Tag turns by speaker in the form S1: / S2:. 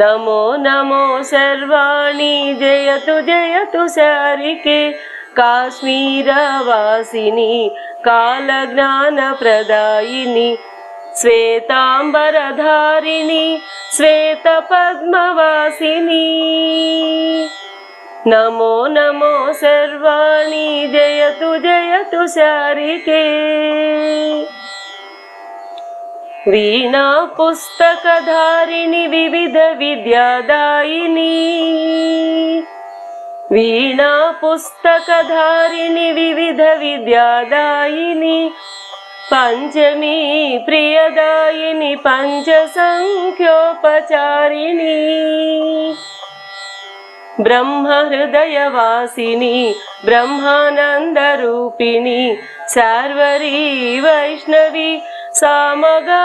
S1: नमो नमो सर्वाणि जयतु जयतु सारिके काश्मीरवासिनि कालज्ञानप्रदायिनि श्वेताम्बरधारिणि श्वेतपद्मवासिनी नमो नमो सर्वाणि जयतु जयतु सारिके वीणा पुस्तकधारिणि विविध विद्यादायिनी वीणा पुस्तकधारिणि विविध विद्यादायिनि पञ्चमी प्रियदायिनि पञ्चसङ्ख्योपचारिणी ब्रह्महृदयवासिनि ब्रह्मानन्दरूपिणि सार्वरी वैष्णवी సమగానలోలిని